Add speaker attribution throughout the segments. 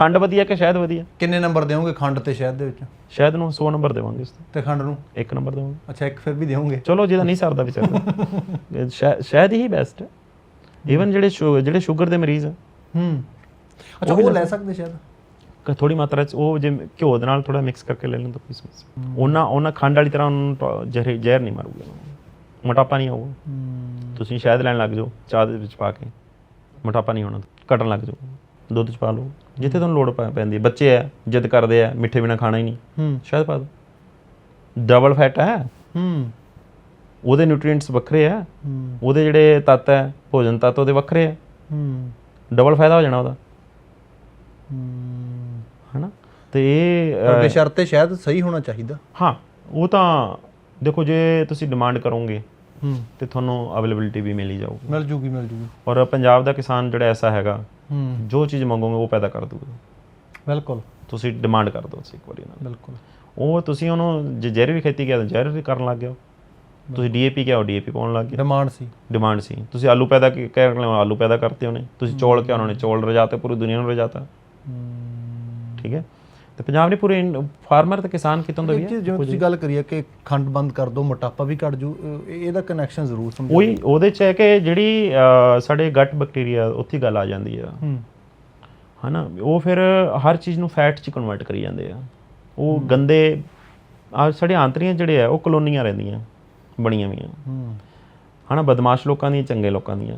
Speaker 1: ਖੰਡ ਵਧੀਆ ਕਿ ਸ਼ਹਿਦ ਵਧੀਆ?
Speaker 2: ਕਿੰਨੇ ਨੰਬਰ ਦੇਵੋਗੇ ਖੰਡ ਤੇ ਸ਼ਹਿਦ ਦੇ ਵਿੱਚ?
Speaker 1: ਸ਼ਹਿਦ ਨੂੰ 100 ਨੰਬਰ ਦੇਵਾਂਗੇ ਇਸ
Speaker 2: ਤੇ। ਖੰਡ ਨੂੰ?
Speaker 1: ਇੱਕ ਨੰਬਰ ਦੇਵਾਂਗੇ
Speaker 2: ਅੱਛਾ ਇੱਕ ਫਿਰ ਵੀ ਦੇਵੋਗੇ
Speaker 1: ਚਲੋ ਜਿਹਦਾ ਨਹੀਂ ਸਰਦਾ ਵਿਚਾਰਾ ਸ਼ਹਿ- ਸ਼ਹਿਦ ਹੀ ਬੈਸਟ ਹੈ। ਈਵਨ ਜਿਹੜੇ ਜਿਹੜੇ ਸ਼ੂਗਰ ਦੇ ਮਰੀਜ਼ ਆ।
Speaker 2: ਹੂੰ। ਅੱਛਾ ਉਹ ਲੈ ਸਕਦੇ। ਸ਼ਹਿਦ?
Speaker 1: ਥੋੜੀ ਮਾਤਰਾ ਚ ਉਹ ਜੇ ਘਿਓ ਦੇ ਨਾਲ ਥੋੜਾ ਮਿਕਸ ਕਰਕੇ ਲੈ ਲੈਣ ਤਾਂ ਕੋਈ ਸਮੱਸਿਆ। ਉਹਨਾਂ ਉਹਨਾਂ ਖੰਡ ਵਾਲੀ ਤਰ੍ਹਾਂ ਉਹਨੂੰ ਜ਼ਹਿਰ ਨਹੀਂ ਮਾਰੂਗਾ ਮੋਟਾਪਾ ਨਹੀਂ ਆਊਗਾ। ਤੁਸੀਂ ਸ਼ਹਿਦ ਲੈਣ ਲੱਗ ਜਾਓ ਚਾਹ ਦੇ ਵਿੱਚ ਪਾ ਕੇ। ਮੋਟਾਪਾ ਨਹੀਂ ਹੋਣਾ। ਘਟਣ ਲੱਗ ਜਾਓ। ਦੁੱਧ ਚ ਪਾ ਲਓ। ਜਿੱਥੇ ਤੁਹਾਨੂੰ ਲੋੜ ਪੈ- ਪੈਂਦੀ ਹੈ। ਬੱਚੇ ਆ ਜਿੱਦ ਕਰਦੇ ਆ ਮਿੱਠੇ ਬਿਨਾ ਖਾਣਾ ਹੀ ਨਹੀਂ।
Speaker 2: ਹੂੰ।
Speaker 1: ਸ਼ਹਿਦ ਪਾ ਦਿਓ ਡਬਲ ਫੈਟ ਹੈ।
Speaker 2: ਹੂੰ।
Speaker 1: ਉਹਦੇ ਨਿਊਟ੍ਰੀਐਂਟਸ ਵੱਖਰੇ ਆ।
Speaker 2: ਹੂੰ।
Speaker 1: ਉਹਦੇ ਜਿਹੜੇ ਤੱਤ ਹੈ ਭੋਜਨ ਤੱਤ ਉਹਦੇ ਵੱਖਰੇ ਆ।
Speaker 2: ਹੂੰ।
Speaker 1: ਡਬਲ ਫਾਇਦਾ ਹੋ ਜਾਣਾ ਉਹਦਾ।
Speaker 2: ਹੂੰ।
Speaker 1: ਹਨਾ? ਤੇ ਇਹ ਅਹ,
Speaker 2: ਪਰ ਬੇਸ਼ਰਤੇ ਸ਼ਹਿਦ ਸਹੀ ਹੋਣਾ ਚਾਹੀਦਾ।
Speaker 1: ਹਾਂ ਉਹ ਤਾਂ ਦੇਖੋ ਜੇ ਤੁਸੀਂ ਡਿਮਾਂਡ ਕਰੋਗੇ
Speaker 2: ਹੂੰ।
Speaker 1: ਤੇ ਤੁਹਾਨੂੰ ਅਵੇਲੇਬਿਲਿਟੀ ਵੀ ਮਿਲ ਹੀ ਜਾਊਗੀ।
Speaker 2: ਮਿਲ ਜੂਗੀ ਮਿਲ ਜੂਗੀ।
Speaker 1: ਔਰ ਪੰਜਾਬ ਦਾ ਕਿਸਾਨ ਜਿਹੜਾ ਐਸਾ ਹੈਗਾ
Speaker 2: ਹੂੰ।
Speaker 1: ਜੋ ਚੀਜ਼ ਮੰਗੋਗੇ ਉਹ ਪੈਦਾ ਕਰ ਦੂਗਾ।
Speaker 2: ਬਿਲਕੁਲ।
Speaker 1: ਤੁਸੀਂ ਡਿਮਾਂਡ ਕਰ ਦਿਓ ਇੱਕ ਵਾਰੀ ਨਾਲ
Speaker 2: ਬਿਲਕੁਲ।
Speaker 1: ਉਹ ਤੁਸੀਂ ਉਹਨੂੰ ਜੇ ਜ਼ਹਿਰ ਵੀ ਖੇਤੀ ਤਾਂ ਜ਼ਹਿਰ ਵੀ ਕਰਨ ਲੱਗ ਗਏ ਤੁਸੀਂ ਡੀਏਪੀ ਕਿਹਾ ਡੀਏਪੀ ਪਾਉਣ ਲੱਗ ਗਏ।
Speaker 2: ਡਿਮਾਂਡ ਸੀ।
Speaker 1: ਡਿਮਾਂਡ ਸੀ। ਤੁਸੀਂ ਆਲੂ ਪੈਦਾ ਕੀ- ਕਹਿ ਰਹੇ ਹੋ ਆਲੂ ਪੈਦਾ ਕਰਤੇ ਉਹਨੇ। ਤੁਸੀਂ ਚੌਲ ਕਿਹਾ ਉਹਨਾਂ ਨੇ ਚੌਲ ਰਜਾਤੇ ਪੂਰੀ ਦੁਨੀਆ ਨੂੰ ਰਜਾਤਾ। ਠੀਕ ਹੈ? ਤੇ ਪੰਜਾਬ ਨੇ ਪੂਰੇ ਫਾਰਮਰ ਤੇ ਕਿਸਾਨ ਕਿਤੋਂ ਦਾ ਵੀ ਹੈ
Speaker 2: ਜਿਵੇਂ ਤੁਸੀਂ ਗੱਲ ਕਰੀ ਹੈ ਕਿ ਖੰਡ ਬੰਦ ਕਰ ਦੋ ਮੋਟਾਪਾ ਵੀ ਘਟ ਜੂ ਇਹਦਾ ਕਨੈਕਸ਼ਨ ਜ਼ਰੂਰ ਸਮਝੋ।
Speaker 1: ਉਹੀ ਉਹਦੇ ਚ ਹੈ ਕਿ ਜਿਹੜੀ ਸਾਡੇ ਗੱਟ ਬੈਕਟੀਰੀਆ ਉੱਥੇ ਗੱਲ ਆ ਜਾਂਦੀ ਆ।
Speaker 2: ਹੂੰ।
Speaker 1: ਹਨਾ? ਉਹ ਫਿਰ ਹਰ ਚੀਜ਼ ਨੂੰ ਫੈਟ ਚ ਕਨਵਰਟ ਕਰੀ ਜਾਂਦੇ ਆ। ਉਹ ਗੰਦੇ ਆ ਸਾਡੇ ਆਂਤਰੀਆਂ ਜਿਹੜੇ ਆ ਉਹ ਕਲੋਨੀਆਂ ਰਹਿੰਦੀਆਂ ਬਣੀਆਂ ਵੀਆਂ
Speaker 2: ਹੂੰ।
Speaker 1: ਹਨਾ? ਬਦਮਾਸ਼ ਲੋਕਾਂ ਦੀਆਂ ਚੰਗੇ ਲੋਕਾਂ ਦੀਆਂ।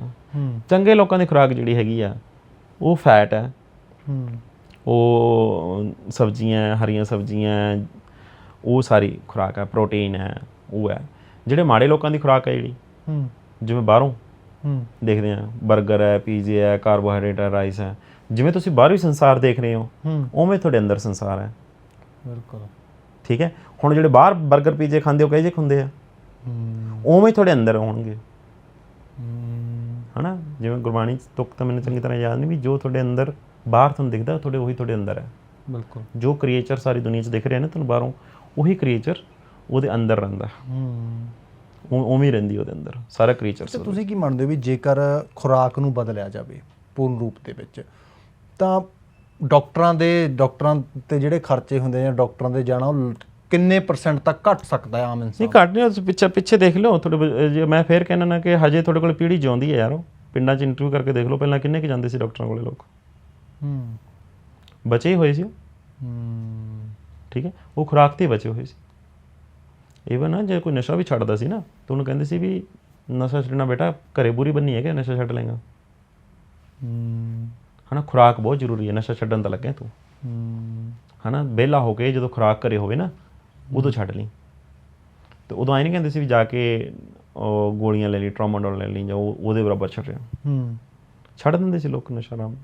Speaker 1: ਚੰਗੇ ਲੋਕਾਂ ਦੀ ਖੁਰਾਕ ਜਿਹੜੀ ਹੈਗੀ ਆ ਉਹ ਫੈਟ ਹੂੰ। ਉਹ ਸਬਜ਼ੀਆਂ ਹਰੀਆਂ ਸਬਜ਼ੀਆਂ ਉਹ ਸਾਰੀ ਖੁਰਾਕ ਹੈ ਪ੍ਰੋਟੀਨ ਹੈ ਉਹ ਹੈ। ਜਿਹੜੇ ਮਾੜੇ ਲੋਕਾਂ ਦੀ ਖੁਰਾਕ ਹੈ ਜਿਹੜੀ
Speaker 2: ਹੂੰ।
Speaker 1: ਜਿਵੇਂ ਬਾਹਰੋਂ
Speaker 2: ਹੂੰ।
Speaker 1: ਦੇਖਦੇ ਆ 버ਗਰ ਹੈ ਪੀਜ਼ੇ ਹੈ ਕਾਰਬੋਹਾਈਡਰੇਟ ਹੈ ਰਾਈਸ ਹੈ। ਜਿਵੇਂ ਤੁਸੀਂ ਬਾਹਰੀ ਸੰਸਾਰ ਦੇਖ ਰਹੇ ਹੋ
Speaker 2: ਹੂੰ।
Speaker 1: ਉਵੇਂ ਤੁਹਾਡੇ ਅੰਦਰ ਸੰਸਾਰ ਹੈ।
Speaker 2: ਬਿਲਕੁਲ।
Speaker 1: ਠੀਕ ਹੈ? ਹੁਣ ਜਿਹੜੇ ਬਾਹਰ 버ਗਰ ਪੀਜ਼ੇ ਖਾਂਦੇ ਹੋ ਕਹੇ ਜੇ ਹੁੰਦੇ ਆ?
Speaker 2: ਹੂੰ।
Speaker 1: ਉਵੇਂ ਤੁਹਾਡੇ ਅੰਦਰ ਹੋਣਗੇ।
Speaker 2: ਹੂੰ।
Speaker 1: ਹਨਾ? ਜਿਵੇਂ ਗੁਰਬਾਣੀ ਤੁਕ ਤਾਂ ਮੈਨੂੰ ਚੰਗੀ ਤਰ੍ਹਾਂ ਯਾਦ ਨਹੀਂ ਵੀ ਜੋ ਤੁਹਾਡੇ ਅੰਦਰ ਬਾਹਰ ਤੁਹਾਨੂੰ ਦਿਖਦਾ ਤੁਹਾਡੇ ਉਹੀ ਤੁਹਾਡੇ ਅੰਦਰ ਹੈ।
Speaker 2: ਬਿਲਕੁਲ।
Speaker 1: ਜੋ ਕ੍ਰੀਏਚਰ ਸਾਰੀ ਦੁਨੀਆ 'ਚ ਦਿਖ ਰਿਹਾ ਨਾ ਤੁਹਾਨੂੰ ਬਾਹਰੋਂ ਉਹੀ ਕ੍ਰੀਏਚਰ ਉਹਦੇ ਅੰਦਰ ਰਹਿੰਦਾ।
Speaker 2: ਹੂੰ।
Speaker 1: ਉਹ ਉਵੇਂ ਹੀ ਰਹਿੰਦੀ ਉਹਦੇ ਅੰਦਰ ਸਾਰਾ ਕ੍ਰੀਏਚਰ
Speaker 2: ਤੇ ਤੁਸੀਂ ਕੀ ਮੰਨਦੇ ਹੋ ਵੀ ਜੇਕਰ ਖੁਰਾਕ ਨੂੰ ਬਦਲਿਆ ਜਾਵੇ ਪੂਰਨ ਰੂਪ ਦੇ ਵਿੱਚ ਤਾਂ ਡਾਕਟਰਾਂ ਦੇ ਡਾਕਟਰਾਂ ਤੇ ਜਿਹੜੇ ਖਰਚੇ ਹੁੰਦੇ ਜਾਂ ਡਾਕਟਰਾਂ ਦੇ ਜਾਣਾ ਉਹ ਕਿੰਨੇ ਪਰਸੈਂਟ ਤੱਕ ਘਟ ਸਕਦਾ ਹੈ ਆਮ ਇਨਸਾਨ?
Speaker 1: ਘੱਟ ਨਹੀਂ ਤੁਸੀਂ ਪਿੱਛੇ ਪਿੱਛੇ ਦੇਖ ਲਓ ਤੁਹਾਡੇ ਬ- ਜੇ ਮੈਂ ਫੇਰ ਕਹਿੰਦਾ ਨਾ ਕਿ ਹਜੇ ਤੁਹਾਡੇ ਕੋਲ ਪੀੜ੍ਹੀ ਜਿਉਂਦੀ ਹੈ ਯਾਰ ਪਿੰਡਾਂ 'ਚ ਇੰਟਰਵਿਊ ਕਰਕੇ ਦੇਖ ਲਓ ਪਹਿਲਾਂ ਕਿੰਨੇ ਕੁ ਜਾਂਦੇ ਸੀ ਡਾਕਟਰਾਂ ਕੋਲੇ ਲੋਕ?
Speaker 2: ਹੂੰ।
Speaker 1: ਬਚੇ ਹੋਏ ਸੀ ਠੀਕ ਹੈ ਉਹ ਖੁਰਾਕ ਤੇ ਬਚੇ ਹੋਏ ਸੀ। ਈਵਨ ਨਾ ਜੇ ਕੋਈ ਨਸ਼ਾ ਵੀ ਛੱਡਦਾ ਸੀ ਨਾ ਤਾਂ ਉਹਨੂੰ ਕਹਿੰਦੇ ਸੀ ਵੀ ਨਸ਼ਾ ਛੱਡਣਾ ਬੇਟਾ ਘਰੇ ਬੁਰੀ ਬੰਨੀ ਹੈ ਕਿ ਨਸ਼ਾ ਛੱਡ ਲੇਗਾ
Speaker 2: ਹੂੰ।
Speaker 1: ਹਨਾ ਖੁਰਾਕ ਬਹੁਤ ਜ਼ਰੂਰੀ ਹੈ ਨਸ਼ਾ ਛੱਡਣ ਤਾਂ ਲੱਗਿਆ ਤੂੰ।
Speaker 2: ਹੂੰ।
Speaker 1: ਹਨਾ ਵਿਹਲਾ ਹੋ ਕੇ ਜਦੋਂ ਖੁਰਾਕ ਕਰੇ ਹੋਵੇ ਨਾ ਉਦੋਂ ਛੱਡ ਲਈ। ਤੇ ਉਦੋਂ ਐ ਨਹੀਂ ਕਹਿੰਦੇ ਸੀ ਵੀ ਜਾ ਕੇ ਉਹ ਗੋਲੀਆਂ ਲੈ ਲਈ ਟਰਾਮਾਡੋਲ ਲੈ ਲਈ ਜਾਂ ਉਹ- ਉਹਦੇ ਬਰਾਬਰ ਛੱਡ ਰਿਹਾ।
Speaker 2: ਹੂੰ।
Speaker 1: ਛੱਡ ਦਿੰਦੇ ਸੀ ਲੋਕ ਨਸ਼ਾ ਨਾਲ।